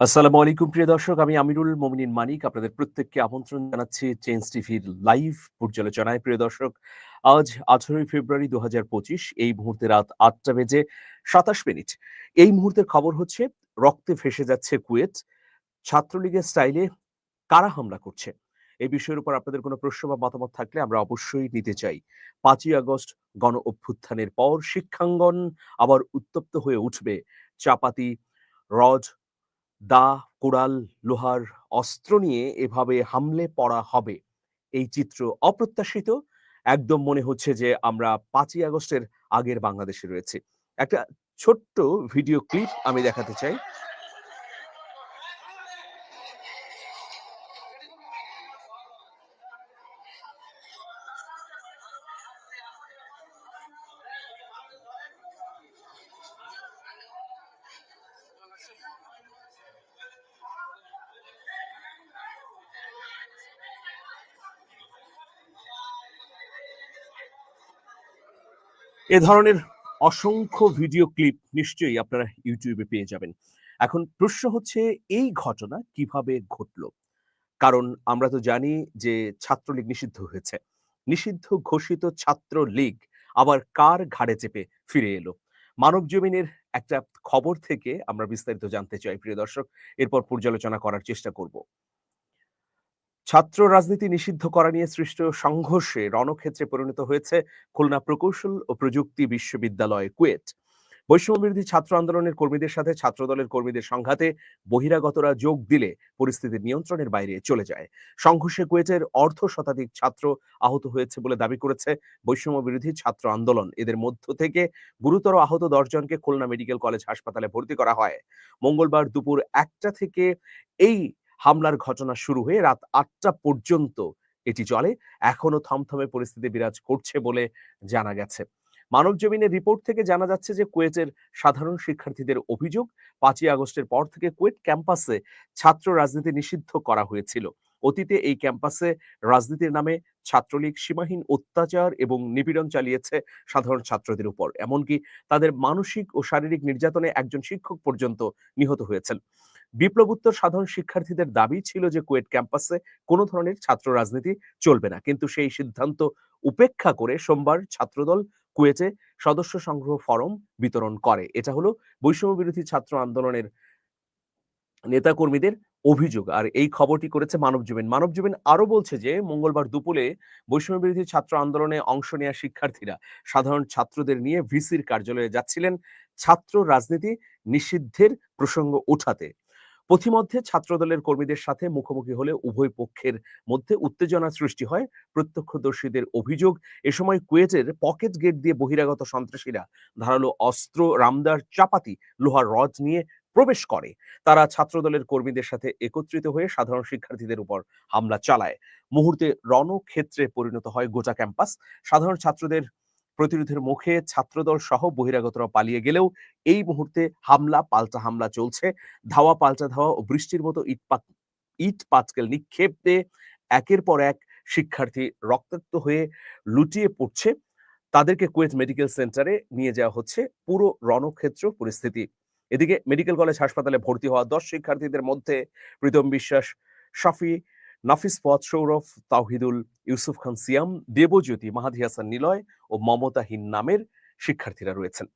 আসসালামু আলাইকুম, প্রিয় দর্শক। আমি আমিরুল মোমিনিন মানিক। আপনাদের প্রত্যেককে আমন্ত্রণ জানাচ্ছি চেঞ্জ টিভির লাইভ পর্যালোচনায়। প্রিয় দর্শক, আজ আঠারোই ফেব্রুয়ারি দু হাজার পঁচিশ, এই মুহূর্তে রাত আটটা বেজে সাতাশ মিনিট। এই মুহূর্তের খবর হচ্ছে, রক্তে ভেসে যাচ্ছে কুয়েত। ছাত্রলীগের স্টাইলে কারা হামলা করছে? এই বিষয়ের উপর আপনাদের কোনো প্রশ্ন বা মতামত থাকলে আমরা অবশ্যই নিতে চাই। পাঁচই আগস্ট গণ অভ্যুত্থানের পর শিক্ষাঙ্গন আবার উত্তপ্ত হয়ে উঠবে। চাপাতি রড দা, কোড়াল, লোহার অস্ত্র নিয়ে এভাবে হামলে পড়া হবে। এই চিত্র অপ্রত্যাশিত। একদম মনে হচ্ছে যে আমরা পাঁচই আগস্টের আগের বাংলাদেশে রয়েছে। একটা ছোট্ট ভিডিও ক্লিপ আমি দেখাতে চাই। এ ধরনের অসংখ্য ভিডিও ক্লিপ নিশ্চয়ই আপনারা ইউটিউবে পেয়ে যাবেন। এখন প্রশ্ন হচ্ছে, এই ঘটনা কীভাবে ঘটলো? কারণ আমরা তো জানি যে ছাত্রলীগ নিষিদ্ধ হয়েছে। নিষিদ্ধ ঘোষিত ছাত্র লীগ আবার কার ঘাড়ে চেপে ফিরে এলো? মানব জমিনের একটা খবর থেকে আমরা বিস্তারিত জানতে চাই, প্রিয় দর্শক। এরপর পর্যালোচনা করার চেষ্টা করব। ছাত্র রাজনীতি নিষিদ্ধ করা নিয়ে সৃষ্ট সংঘর্ষে রণক্ষেত্রে পরিণত হয়েছে খুলনা প্রকৌশল ও প্রযুক্তি বিশ্ববিদ্যালয় কুয়েট বৈষম্য বিরোধী ছাত্র আন্দোলনের কর্মীদের সাথে ছাত্রদলের কর্মীদের সংঘাতে বহিরাগতরা যোগ দিলে পরিস্থিতি নিয়ন্ত্রণের বাইরে চলে যায়। সংঘর্ষে কুয়েটের অর্ধ শতাধিক ছাত্র আহত হয়েছে বলে দাবি করেছে বৈষম্য বিরোধী ছাত্র আন্দোলন। এদের মধ্য থেকে গুরুতর আহত দশজনকে খুলনা মেডিকেল কলেজ হাসপাতালে ভর্তি করা হয়। মঙ্গলবার দুপুর একটা থেকে এই হামলার ঘটনা শুরু হয়ে রাত আটটা পর্যন্ত এটি চলে। এখনও থমথমে পরিস্থিতি বিরাজ করছে বলে জানা গেছে। মানব জমিনের রিপোর্ট থেকে জানা যাচ্ছে যে কুয়েটের সাধারণ শিক্ষার্থীদের অভিযোগ, পাঁচই আগস্টের পর থেকে কুয়েট ক্যাম্পাসে ছাত্র রাজনীতি নিষিদ্ধ করা হয়েছিল। অতীতে এই ক্যাম্পাসে রাজনীতির নামে ছাত্রলীগ সীমাহীন অত্যাচার এবং নিপীড়ন চালিয়েছে সাধারণ ছাত্রদের উপর। এমনকি তাদের মানসিক ও শারীরিক নির্যাতনে একজন শিক্ষক পর্যন্ত নিহত হয়েছেন। বিপ্লবোত্তর সাধারণ শিক্ষার্থীদের দাবি ছিল যে কুয়েট ক্যাম্পাসে কোনো ধরনের ছাত্র রাজনীতি চলবে না। কিন্তু সেই সিদ্ধান্ত উপেক্ষা করে সোমবার ছাত্রদল কুয়েটে সদস্য সংগ্রহ ফরম বিতরণ করে। এটা হলো বৈষম্য বিরোধী ছাত্র আন্দোলনের নেতাকর্মীদের অভিযোগ। আর এই খবরটি করেছে মানবজীবন মানবজীবন আরও বলছে যে, মঙ্গলবার দুপুরে বৈষম্য বিরোধী ছাত্র আন্দোলনে অংশ নেওয়া শিক্ষার্থীরা সাধারণ ছাত্রদের নিয়ে ভিসির কার্যালয়ে যাচ্ছিলেন ছাত্র রাজনীতি নিষিদ্ধের প্রসঙ্গ ওঠাতে। পথিমধ্যে ছাত্রদলের কর্মীদের সাথে মুখোমুখি হলে উভয় পক্ষের মধ্যে উত্তেজনা সৃষ্টি হয়। প্রত্যক্ষদর্শীদের অভিযোগ, এ সময় কুয়েটের পকেট গেট দিয়ে বহিরাগত সন্ত্রাসীরা ধারালো অস্ত্র, রামদার চাপাতি, লোহার রড নিয়ে প্রবেশ করে। তারা ছাত্রদলের কর্মীদের সাথে একত্রিত হয়ে সাধারণ শিক্ষার্থীদের উপর হামলা চালায়। মুহূর্তে রণক্ষেত্রে পরিণত হয় গোটা ক্যাম্পাস। সাধারণ ছাত্রদের প্রতিরোধের মুখে ছাত্রদল সহ বহিরাগতরা পালিয়ে গেলেও এই মুহূর্তে হামলা, পাল্টা হামলা চলছে। ধাওয়া, পাল্টা ধাওয়া ও বৃষ্টির মতো ইট ইট পাটকেল নিক্ষেপে একের পর এক শিক্ষার্থী রক্তাক্ত হয়ে লুটিয়ে পড়ছে। তাদেরকে কুয়েত মেডিকেল সেন্টারে নিয়ে যাওয়া হচ্ছে। পুরো রণক্ষেত্র, পরিস্থিতি। এদিকে মেডিকেল কলেজ, হাসপাতালে ভর্তি হওয়া দশ শিক্ষার্থীদের মধ্যে প্রীতম বিশ্বাস, শফি, নাফিস পথ, সৌরভ, তাওহিদুল ইউসুফ খান সিয়াম, দেবজ্যোতি মাহাদি হাসান নিলয় ও মমতাহীন নামের শিক্ষার্থীরা রয়েছেন।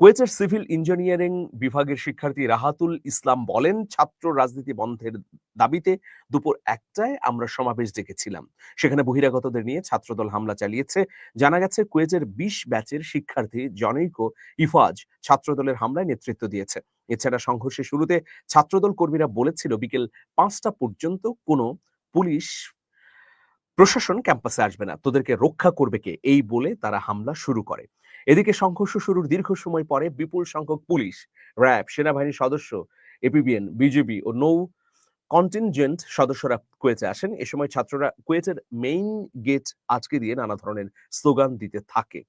কুয়েটের সিভিল ইঞ্জিনিয়ারিং বিভাগের শিক্ষার্থী রাহাতুল ইসলাম বলেন, ছাত্র রাজনীতি বন্ধের দাবিতে দুপুর একটায় আমরা সমাবেশ ডেকেছিলাম। সেখানে বহিরাগতদের নিয়ে ছাত্রদল হামলা চালিয়েছে। জানা গেছে কুয়েটের বিশ ব্যাচের শিক্ষার্থী জনৈক ইফাজ ছাত্রদলের হামলায় নেতৃত্ব দিয়েছে। এছাড়া সংঘর্ষের শুরুতে ছাত্রদল কর্মীরা বলেছিল, বিকেল পাঁচটা পর্যন্ত কোনো পুলিশ প্রশাসন ক্যাম্পাসে আসবে না, তোদেরকে রক্ষা করবে কে? এই বলে তারা হামলা শুরু করে। এদিকে সংঘর্ষ শুরুর দীর্ঘ সময় পরে বিপুল সংখ্যক পুলিশ, র্যাব, সেনাবাহিনীর সদস্য, এপিবিএন, বিজেপি ও নৌ কন্টিনজেন্ট সদস্যরা কুয়েতে আসেন। এ সময় ছাত্ররা কুয়েতের মেইন গেট আজকে দিয়ে নানা ধরনের স্লোগান দিতে থাকে।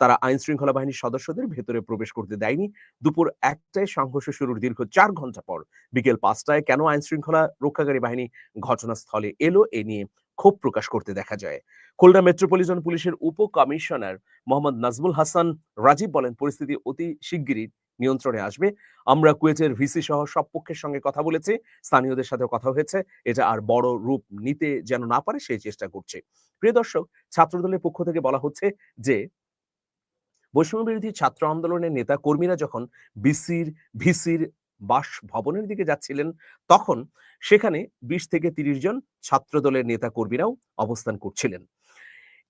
তারা আইন শৃঙ্খলা বাহিনীর সদস্যদের ভেতরে প্রবেশ করতে দেয়নি। দুপুর একটায় সংঘর্ষ শুরুর দীর্ঘ চার ঘণ্টা পর বিকেল পাঁচটায় কেন আইন শৃঙ্খলা রক্ষাকারী বাহিনী ঘটনাস্থলে এলো? এ নিয়ে ক্ষোভ প্রকাশ করতে দেখা যায়। খুলনা মেট্রোপলিটন পুলিশের উপ কমিশনার মোহাম্মদ নাজমুল হাসান রাজীব বলেন, পরিস্থিতি অতি শিগগিরই নিয়ন্ত্রণে আসবে। আমরা কুয়েটের ভিসি সহ সব পক্ষের সঙ্গে কথা বলেছি। স্থানীয়দের সাথে কথা হয়েছে। এটা আর বড় রূপ নিতে যেন না পারে, সেই চেষ্টা করছে। প্রিয় দর্শক, ছাত্রদলের পক্ষ থেকে বলা হচ্ছে যে বৈষম্য বিরোধী ছাত্র আন্দোলনের নেতা কর্মীরা যখন বিসির, ভিসির বাস ভবনের দিকে যাচ্ছিলেন, তখন সেখানে বিশ থেকে তিরিশ জন ছাত্রদলের নেতা কর্মীরাও অবস্থান করছিলেন।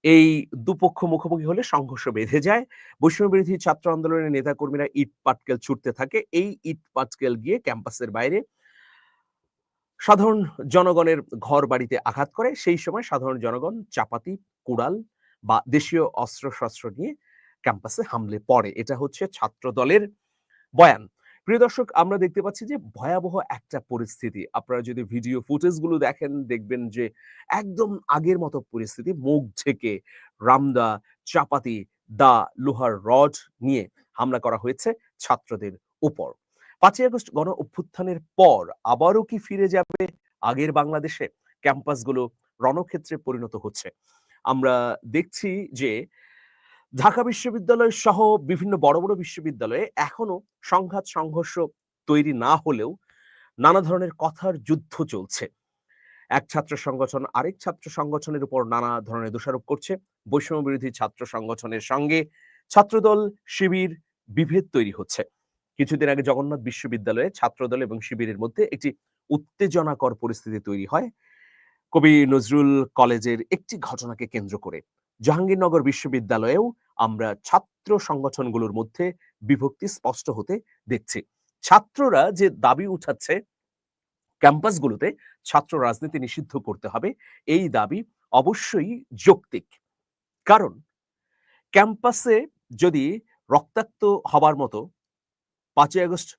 এই দুপক্ষ মুখোমুখি হলে সংঘর্ষ বেঁধে যায়, বৈষম্য বিরোধী ছাত্র আন্দোলনের নেতা কর্মীরা ইট পাটকেল ছুটতে থাকে, এই ইট পাটকেল গিয়ে ক্যাম্পাসের বাইরে সাধারণ জনগণের ঘর বাড়িতে আঘাত করে, সেই সময় সাধারণ জনগণ চাপাতি, কুড়াল বা দেশীয় অস্ত্র শস্ত্র নিয়ে ক্যাম্পাসে হামলে পড়ে। এটা হচ্ছে ছাত্র দলের বয়ান। প্রিয় দর্শক, আমরা দেখতে পাচ্ছি যে ভয়াবহ একটা পরিস্থিতি। আপনারা যদি ভিডিও ফুটেজগুলো দেখেন, দেখবেন যে একদম আগের মতো পরিস্থিতি। মুখ ঢেকে রামদা, চাপাতি, দা, লোহার রড নিয়ে হামলা করা হয়েছে ছাত্রদের উপর। পাঁচই আগস্ট গণ অভ্যুত্থানের পর আবারও কি ফিরে যাবে আগের বাংলাদেশে? ক্যাম্পাসগুলো রণক্ষেত্রে পরিণত হচ্ছে। আমরা দেখছি যে ঢাকা বিশ্ববিদ্যালয় সহ বিভিন্ন বড় বড় বিশ্ববিদ্যালয়ে এখনও সংঘাত, সংঘর্ষ তৈরি না হলেও নানা ধরনের কথার যুদ্ধ চলছে। এক ছাত্র সংগঠন আরেক ছাত্র সংগঠনের উপর নানা ধরনের দোষারোপ করছে। বৈষম্য বিরোধী ছাত্র সংগঠনের সঙ্গে ছাত্রদল, শিবির বিভেদ তৈরি হচ্ছে। কিছুদিন আগে জগন্নাথ বিশ্ববিদ্যালয়ে ছাত্রদল এবং শিবিরের মধ্যে একটি উত্তেজনাকর পরিস্থিতি তৈরি হয়। কবি নজরুল কলেজের একটি ঘটনাকে কেন্দ্র করে। জাহাঙ্গীরনগর বিশ্ববিদ্যালয়েও আমরা ছাত্র সংগঠনগুলোর মধ্যে বিভক্তি স্পষ্ট হতে দেখছি। ছাত্ররা যে দাবি উঠাচ্ছে ক্যাম্পাসগুলোতে ছাত্র রাজনীতি নিষিদ্ধ করতে হবে, এই দাবি অবশ্যই যৌক্তিক। কারণ ক্যাম্পাসে যদি রক্তাক্ত হবার মতো পাঁচই আগস্ট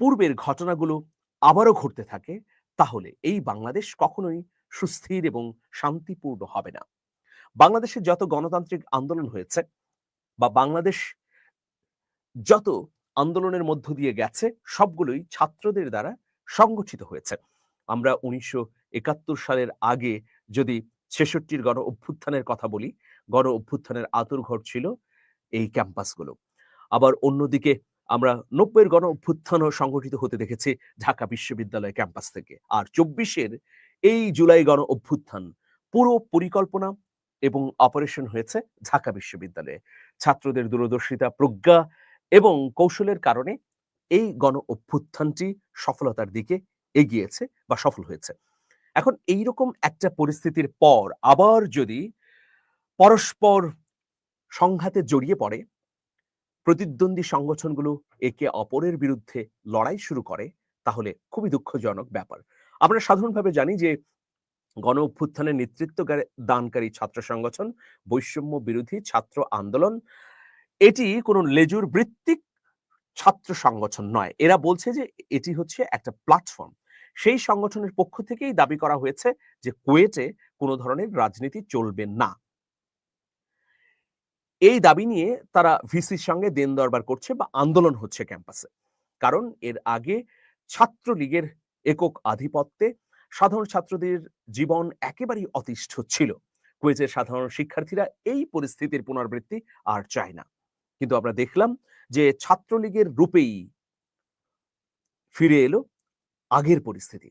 পূর্বের ঘটনাগুলো আবারও ঘটতে থাকে, তাহলে এই বাংলাদেশ কখনোই সুস্থির এবং শান্তিপূর্ণ হবে না। বাংলাদেশে যত গণতান্ত্রিক আন্দোলন হয়েছে বা বাংলাদেশ যত আন্দোলনের মধ্য দিয়ে গেছে, সবগুলোই ছাত্রদের দ্বারা সংগঠিত হয়েছে। আমরা উনিশশো একাত্তর সালের আগে যদি ছেষট্টির গণ অভ্যুত্থানের কথা বলি, গণ অভ্যুত্থানের আতুর ঘর ছিল এই ক্যাম্পাসগুলো। আবার অন্যদিকে আমরা নব্বইয়ের গণ অভ্যুত্থানও সংগঠিত হতে দেখেছি ঢাকা বিশ্ববিদ্যালয় ক্যাম্পাস থেকে। আর চব্বিশের এই জুলাই গণ অভ্যুত্থান পুরো পরিকল্পনা এবং অপারেশন হয়েছে ঢাকা বিশ্ববিদ্যালয়ে। ছাত্রদের দূরদর্শিতা, প্রজ্ঞা এবং কৌশলের কারণে এই গণ অভ্যুত্থানটি সফলতার দিকে এগিয়েছে বা সফল হয়েছে। এখন এই রকম একটা পরিস্থিতির পর আবার যদি পরস্পর সংঘাতে জড়িয়ে পড়ে, প্রতিদ্বন্দ্বী সংগঠনগুলো একে অপরের বিরুদ্ধে লড়াই শুরু করে, তাহলে খুবই দুঃখজনক ব্যাপার। আমরা সাধারণভাবে জানি যে গণ অভ্যুত্থানের নেতৃত্ব দানকারী ছাত্র সংগঠন, বৈষম্য বিরোধী ছাত্র আন্দোলন, এটি কোনো লেজুর বৃত্তিক ছাত্র সংগঠন নয়। এরা বলছে যে এটি হচ্ছে একটা প্ল্যাটফর্ম সেই সংগঠনের পক্ষ থেকেই দাবি করা হয়েছে যে কুয়েটে কোনো ধরনের রাজনীতি চলবে না। এই দাবি নিয়ে তারা ভিসির সঙ্গে দেন দরবার করছে বা আন্দোলন হচ্ছে ক্যাম্পাসে। কারণ এর আগে ছাত্রলীগের একক আধিপত্যে সাধারণ ছাত্রদের জীবন একেবারেই অতিষ্ঠ ছিল। কুয়েজের সাধারণ শিক্ষার্থীরা এই পরিস্থিতির পুনরাবৃত্তি আর চায় না। কিন্তু আমরা দেখলাম যে ছাত্রলীগের রূপেই ফিরে এলো আগের পরিস্থিতি।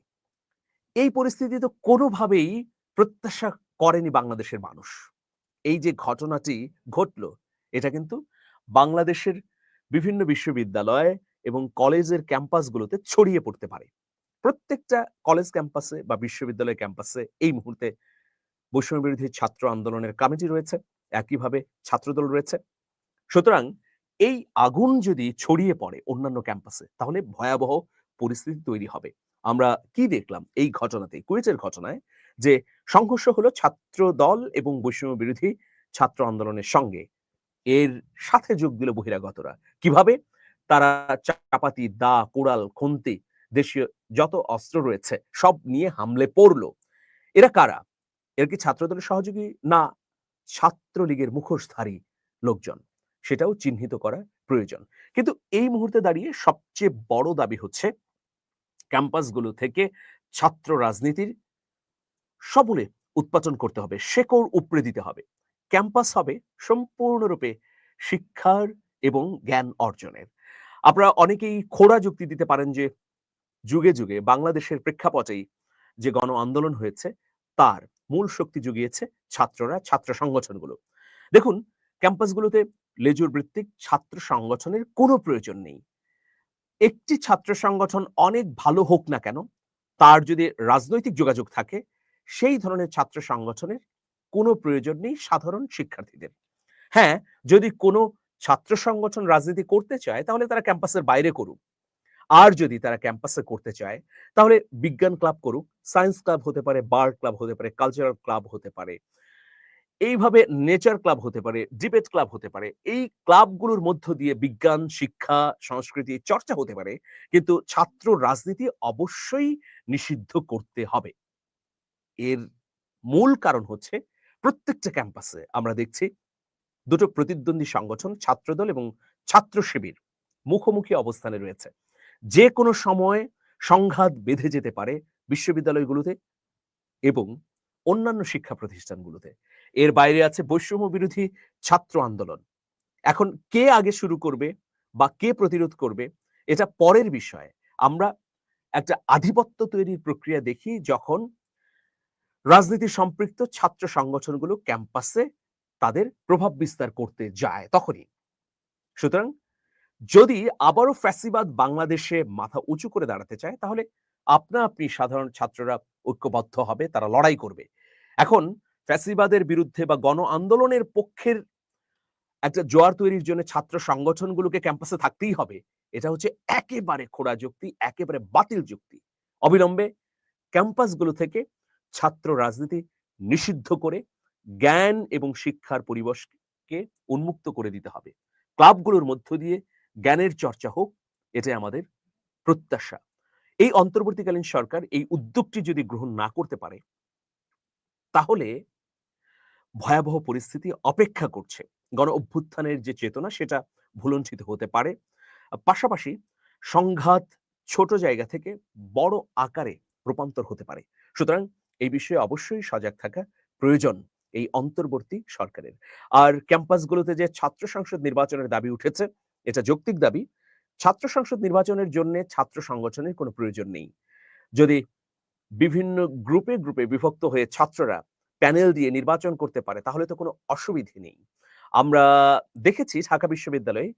এই পরিস্থিতি তো কোনোভাবেই প্রত্যাশা করেনি বাংলাদেশের মানুষ। এই যে ঘটনাটি ঘটল, এটা কিন্তু বাংলাদেশের বিভিন্ন বিশ্ববিদ্যালয় এবং কলেজের ক্যাম্পাসগুলোতে ছড়িয়ে পড়তে পারে। প্রত্যেকটা কলেজ ক্যাম্পাসে বা বিশ্ববিদ্যালয় ক্যাম্পাসে এই মুহূর্তে বৈষম্য বিরোধী ছাত্র আন্দোলনের কমিটি রয়েছে, একইভাবে ছাত্রদল রয়েছে। সুতরাং এই আগুন যদি ছড়িয়ে পড়ে অন্যান্য ক্যাম্পাসে তাহলে ভয়াবহ পরিস্থিতি তৈরি হবে। আমরা কি দেখলাম এই ঘটনাতে কুয়েটের ঘটনায়, যে সংঘর্ষ হলো ছাত্র দল এবং বৈষম্য বিরোধী ছাত্র আন্দোলনের সঙ্গে। এর সাথে যোগ দিল বহিরাগতরা। কীভাবে? তারা চাপাতি, দা, কোড়াল, খুন্তি দেশীয় যত অস্ত্র রয়েছে, সব নিয়ে হামলে পড়ল। এরা কারা? এরা কি ছাত্রদলের সহযোগী না ছাত্রলীগের মুখোশধারী লোকজন? সেটাও চিহ্নিত করা প্রয়োজন। কিন্তু এই মুহূর্তে দাঁড়িয়ে সবচেয়ে বড় দাবি হচ্ছে, ক্যাম্পাসগুলো থেকে ছাত্র রাজনীতির সবলে উৎপাদন করতে হবে, শেকড় উপড়ে দিতে হবে। ক্যাম্পাস হবে সম্পূর্ণরূপে শিক্ষার এবং জ্ঞান অর্জনের। আপনারা অনেকেই খোড়া যুক্তি দিতে পারেন যে যুগে যুগে বাংলাদেশের প্রেক্ষাপটেই যে গণ আন্দোলন হয়েছে, তার মূল শক্তি জুগিয়েছে ছাত্ররা, ছাত্র সংগঠনগুলো। দেখুন, ক্যাম্পাসগুলোতে লেজুর ভিত্তিক ছাত্র সংগঠনের কোনো প্রয়োজন নেই। একটি ছাত্র সংগঠন অনেক ভালো হোক না কেন, তার যদি রাজনৈতিক যোগাযোগ থাকে, সেই ধরনের ছাত্র সংগঠনের কোনো প্রয়োজন নেই সাধারণ শিক্ষার্থীদের। হ্যাঁ যদি কোনো ছাত্র সংগঠন রাজনীতি করতে চায়, তাহলে তারা ক্যাম্পাসের বাইরে করুক। আর যদি তারা ক্যাম্পাসে করতে চায়, তাহলে বিজ্ঞান ক্লাব করুক সায়েন্স ক্লাব হতে পারে বার ক্লাব হতে পারে কালচারাল ক্লাব হতে পারে, এইভাবে নেচার ক্লাব হতে পারে ডিবেট ক্লাব হতে পারে, এই ক্লাবগুলোর মধ্য দিয়ে বিজ্ঞান, শিক্ষা, সংস্কৃতি চর্চা হতে পারে, কিন্তু ছাত্র রাজনীতি অবশ্যই নিষিদ্ধ করতে হবে। এর মূল কারণ হচ্ছে প্রত্যেকটা ক্যাম্পাসে আমরা দেখছি দুটো প্রতিদ্বন্দ্বী সংগঠন, ছাত্রদল এবং ছাত্র শিবির মুখোমুখি অবস্থানে রয়েছে। যে কোনো সময় সংঘাত বেঁধে যেতে পারে বিশ্ববিদ্যালয়গুলোতে এবং অন্যান্য শিক্ষা প্রতিষ্ঠানগুলোতে। এর বাইরে আছে বৈষম্য বিরোধী ছাত্র আন্দোলন। এখন কে আগে শুরু করবে বা কে প্রতিরোধ করবে, এটা পরের বিষয়। আমরা একটা আধিপত্য তৈরির প্রক্রিয়া দেখি যখন রাজনীতি সম্পৃক্ত ছাত্র সংগঠনগুলো ক্যাম্পাসে তাদের প্রভাব বিস্তার করতে যায়, তখনই। সুতরাং যদি আবারও ফ্যাসিবাদ বাংলাদেশে মাথা উঁচু করে দাঁড়াতে চায়, তাহলে আপনা আপনি সাধারণ ছাত্ররা ঐক্যবদ্ধ হবে, তারা লড়াই করবে। এখন ফ্যাসিবাদের বিরুদ্ধে বা গণ আন্দোলনের পক্ষের একটা জোয়ার তৈরির জন্য ছাত্র সংগঠনগুলোকে ক্যাম্পাসে থাকতেই হবে, এটা হচ্ছে একেবারে খোড়া যুক্তি, একেবারে বাতিল যুক্তি। অবিলম্বে ক্যাম্পাসগুলো থেকে ছাত্র রাজনীতি নিষিদ্ধ করে জ্ঞান এবং শিক্ষার পরিবেশকে উন্মুক্ত করে দিতে হবে। ক্লাবগুলোর মধ্য দিয়ে জ্ঞানের চর্চা হোক, এটাই আমাদের প্রত্যাশা। এই অন্তর্বর্তীকালীন সরকার এই উদ্যোগটি যদি গ্রহণ না করতে পারে, তাহলে ভয়াবহ পরিস্থিতি অপেক্ষা করছে। গণ অভ্যুত্থানের যে চেতনা, সেটা ভুলঞ্চিত হতে পারে। পাশাপাশি সংঘাত ছোট জায়গা থেকে বড় আকারে রূপান্তর হতে পারে। সুতরাং এই বিষয়ে অবশ্যই সজাগ থাকা প্রয়োজন এই অন্তর্বর্তী সরকারের। আর ক্যাম্পাসগুলোতে যে ছাত্র সংসদ নির্বাচনের দাবি উঠেছে এটা যৌক্তিক দাবি। ছাত্র সংসদ নির্বাচনের জন্য ছাত্র সংগঠনের কোনো প্রয়োজন নেই। যদি বিভিন্ন গ্রুপে গ্রুপে বিভক্ত হয়ে ছাত্ররা প্যানেল দিয়ে নির্বাচন করতে পারে, তাহলে তো কোনো অসুবিধে নেই। আমরা দেখেছি ঢাকা বিশ্ববিদ্যালয়ে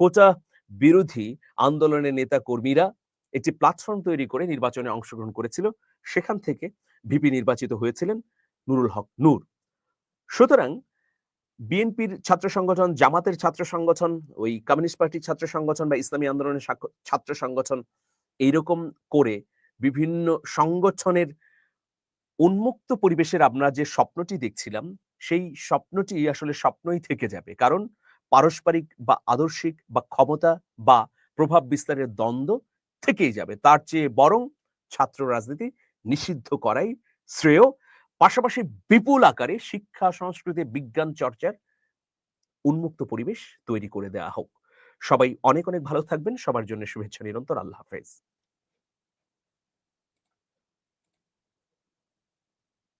কোটা বিরোধী আন্দোলনের নেতা কর্মীরা একটি প্ল্যাটফর্ম তৈরি করে নির্বাচনে অংশগ্রহণ করেছিল। সেখান থেকে ভিপি নির্বাচিত হয়েছিলেন নুরুল হক নূর। সুতরাং বিএনপির ছাত্র সংগঠন, জামাতের ছাত্র সংগঠন, ওই কমিউনিস্ট পার্টির ছাত্র সংগঠন বা ইসলামী আন্দোলনের ছাত্র সংগঠন এইরকম করে বিভিন্ন সংগঠনের উন্মুক্ত পরিবেশের আমরা যে স্বপ্নটি দেখছিলাম, সেই স্বপ্নটি আসলে স্বপ্নই থেকে যাবে। কারণ পারস্পরিক বা আদর্শিক বা ক্ষমতা বা প্রভাব বিস্তারের দ্বন্দ্ব থেকেই যাবে। তার চেয়ে বরং ছাত্র রাজনীতি নিষিদ্ধ করাই শ্রেয়। পাশাপাশি বিপুল আকারে শিক্ষা, সংস্কৃতি, বিজ্ঞান চর্চার উন্মুক্ত পরিবেশ তৈরি করে দেওয়া হোক। সবাই অনেক অনেক ভালো থাকবেন। সবার জন্য শুভেচ্ছা নিরন্তর। আল্লাহ হাফেজ।